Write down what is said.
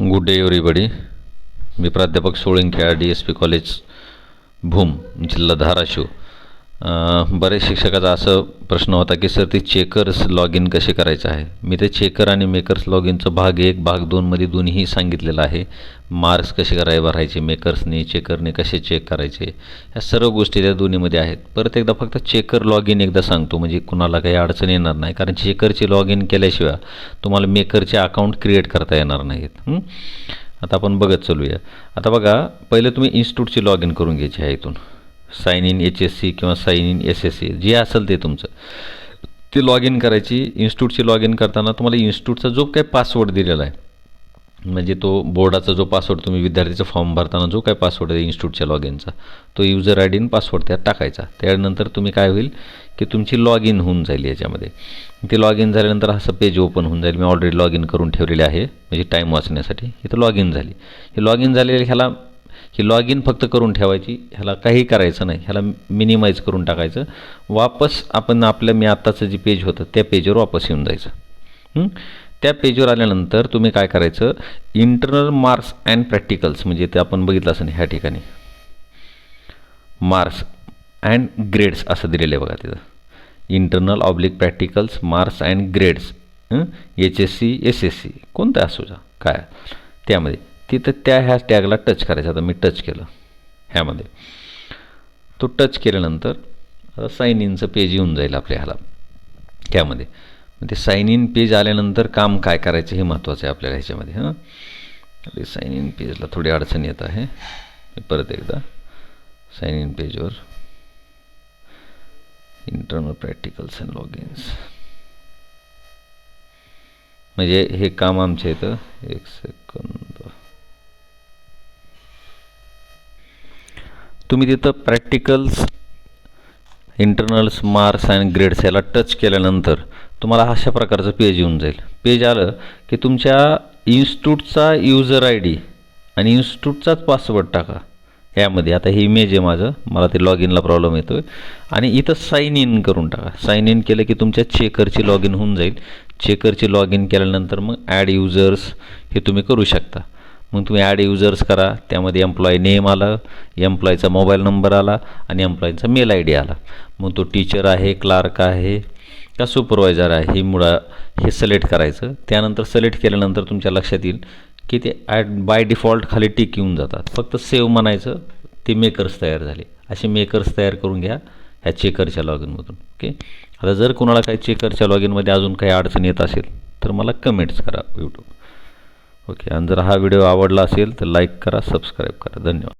Good day everybody मी प्राध्यापक सोळंख्या D S P college Bhoom जिल्हा धाराशिव. बरेच शिक्षकाचा असं प्रश्न होता की सर ते चेकर्स लॉग इन कसे करायचं आहे? मी ते चेकर आणि मेकर्स लॉग इनचं भाग एक भाग दोनमध्ये दोन्हीही सांगितलेलं आहे. मार्क्स कसे कराय भरायचे मेकर्सने चेकरने कसे चेक करायचे ह्या सर्व गोष्टी त्या दोन्हीमध्ये आहेत. परत एकदा फक्त चेकर लॉग इन एकदा सांगतो म्हणजे कुणाला काही अडचण येणार नाही कारण चेकरचे लॉग इन केल्याशिवाय तुम्हाला मेकरचे अकाउंट क्रिएट करता येणार नाहीत. आता आपण बघत चालूया. आता बघा पहिले तुम्ही इन्स्टिट्यूटची लॉग इन करून घ्यायची आहे इथून. Sign in H S C किंवा sign in S S C जे असेल ते तुमचं. ते लॉग इन करायची इन्स्टिट्यूटची लॉग इन करताना तुम्हाला इन्स्टिट्यूटचा जो काही पासवर्ड दिलेला आहे म्हणजे तो बोर्डाचा जो पासवर्ड तुम्ही विद्यार्थीचा फॉर्म भरताना जो काय पासवर्ड आहे इन्स्टिट्यूटच्या लॉग इनचा तो युजर आय डी आणि पासवर्ड त्यात टाकायचा. त्यानंतर तुम्ही काय होईल की तुमची लॉग इन होऊन जाईल याच्यामध्ये. ते लॉग इन झाल्यानंतर असं पेज ओपन होऊन जाईल. मी ऑलरेडी लॉग इन करून ठेवलेले आहे. म्हणजे टाईम वाचण्यासाठी इथं लॉग इन झाली. हे लॉग इन झालेले ह्याला ही लॉग इन फक्त करून ठेवायची. ह्याला काही करायचं नाही. ह्याला मिनिमाइज करून टाकायचं. वापस आपण आपलं मी आत्ताचं जे पेज होतं त्या पेजवर वापस येऊन जायचं. त्या पेजवर आल्यानंतर तुम्ही काय करायचं? इंटरनल मार्क्स अँड प्रॅक्टिकल्स म्हणजे ते आपण बघितलं असेल ह्या ठिकाणी. मार्क्स अँड ग्रेड्स असं दिलेलं आहे बघा तिथं. Internal oblique practicals marks and grades H S C S S C कोणतं असू जा काय? त्यामध्ये. तिथं त्या ह्या टॅगला टच करायचं. आता मी टच केलं ह्यामध्ये. तो टच केल्यानंतर साईन इनचं पेज येऊन जाईल आपल्या ह्याला. त्यामध्ये. ते साईन इन पेज आल्यानंतर काम काय करायचं हे महत्त्वाचं आहे आपल्याला ह्याच्यामध्ये हां? ते साईन इन पेजला थोडी अडचण येत आहे. परत एकदा साईन इन पेजवर इंटरनल प्रॅक्टिकल्स अँड लॉग इन्स म्हणजे हे काम आमच्या इथं एक सेकंद तुम्ही तिथं practicals internals marks and grades याला टच केल्यानंतर तुम्हाला अशा प्रकारचं पेज येऊन जाईल. पेज आलं की तुमच्या इन्स्टिट्यूटचा युजर आय डी आणि इन्स्टिट्यूटचाच पासवर्ड टाका. यामध्ये आता हे इमेज आहे माझं. मला ते लॉग इनला प्रॉब्लेम येतो आहे आणि इथं साईन इन करून टाका. साईन इन केलं की तुमच्या चेकरची लॉग इन होऊन जाईल. चेकरची लॉग इन केल्यानंतर मग ॲड युजर्स हे तुम्ही करू शकता. मग तुम्ही ॲड युजर्स करा. त्यामध्ये एम्प्लॉई नेम आलं एम्प्लॉईचा मोबाईल नंबर आला आणि एम्प्लॉईचा मेल आय डी आला. मग तो टीचर आहे क्लार्क आहे का सुपरवायझर आहे हे मुळा हे सिलेक्ट करायचं. त्यानंतर सिलेक्ट केल्यानंतर तुमच्या लक्षात येईल की ते ॲड बाय डिफॉल्ट खाली टिक येऊन जातात. फक्त सेव्ह म्हणायचं ते मेकर्स तयार झाले. असे मेकर्स तयार करून घ्या ह्या चेकरच्या लॉग इनमधून ओके आता जर कोणाला काही चेकरच्या लॉग इनमध्ये अजून काही अडचण येत असेल तर मला कमेंट्स करा यूट्यूब ओके आणि जर हा व्हिडिओ आवडला असेल तर लाईक करा सबस्क्राईब करा. धन्यवाद.